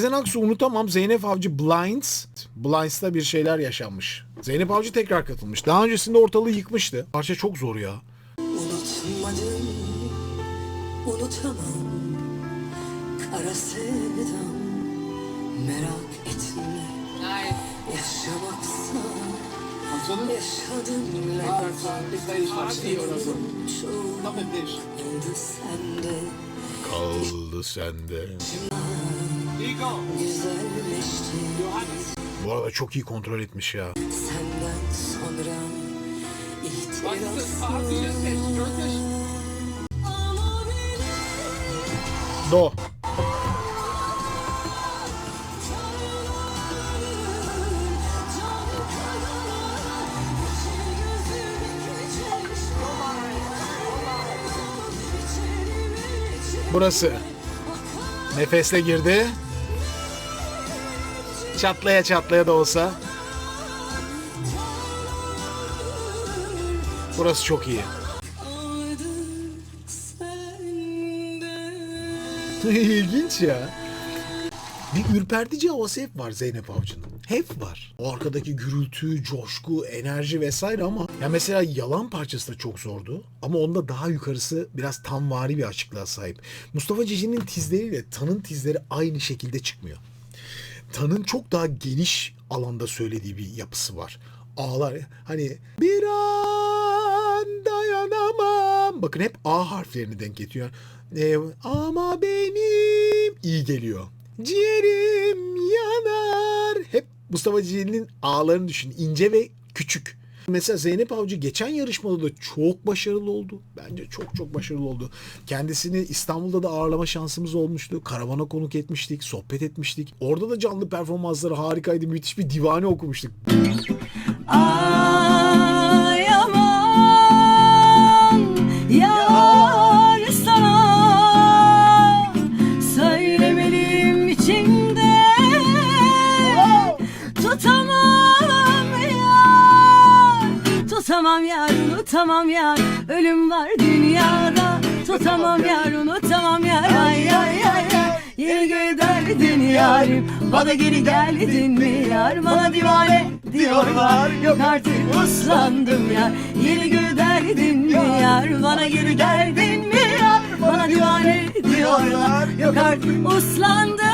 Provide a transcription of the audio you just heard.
Sezen Aksu unutamam Zeynep Avcı Blinds. Blinds'ta bir şeyler yaşanmış. Zeynep Avcı tekrar katılmış. Daha öncesinde ortalığı yıkmıştı. Parça çok zor ya. Unutmadım, unutamam Kara sevdam, merak etme Yaşamaksa yaşadım Çoğundu sende Kaldı sende. Güzelleşti Bu arada çok iyi kontrol etmiş ya. senden sonra Do. Burası. Nefesle girdi. Çatlaya çatlaya da olsa. Burası çok iyi. İlginç ya. Bir ürpertici havası hep var Zeynep Avcı'nın. Hep var. O arkadaki gürültü, coşku, enerji vesaire ama ya mesela yalan parçası da çok zordu. Ama onda daha yukarısı biraz tamvari bir açıklığa sahip. Mustafa Cici'nin tizleriyle Tan'ın tizleri aynı şekilde çıkmıyor. Tan'ın çok daha geniş alanda söylediği bir yapısı var. Ağlar hani bir an dayanamam. Bakın hep A harflerini denk getiriyor. Ee, ama benim iyi geliyor. Ciğerim yanar. Hep Mustafa Cicil'in A'larını düşün. ince ve küçük. Mesela Zeynep Avcı geçen yarışmada da çok başarılı oldu. Bence çok çok başarılı oldu. Kendisini İstanbul'da da ağırlama şansımız olmuştu. Karavana konuk etmiştik, sohbet etmiştik. Orada da canlı performansları harikaydı. Müthiş bir divane okumuştuk. Ay tutamam yar unutamam yar ölüm var dünyada. Tutamam yar unutamam yar ay ay ay ay. Yeni giderdin yarim. Bana geri geldin mi yar? Bana divane diyorlar. Yok artık uslandım yar. Yeni giderdin mi yar? Bana geri geldin mi yar? Bana divane diyorlar. Yok artık uslandım